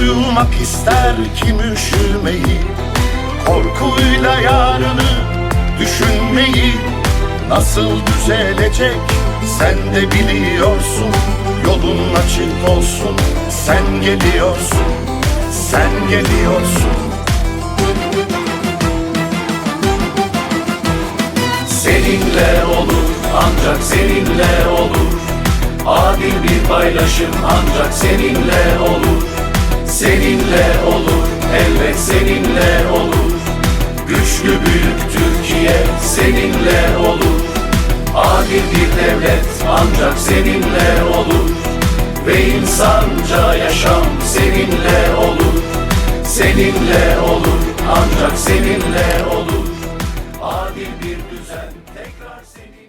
Uyumak ister kim üşümeyi? Korkuyla yarını düşünmeyi Nasıl düzelecek? Sen de biliyorsun Yolun açık olsun. Sen geliyorsun Sen geliyorsun. Seninle olur ancak seninle olur. Adil bir paylaşım ancak seninle olur seninle olur Elbet seninle olur. Güçlü büyük Türkiye seninle olur. Adil bir devlet ancak seninle olur. Ve insanca yaşam seninle olur. Seninle olur ancak seninle olur. Adil bir düzen tekrar seninle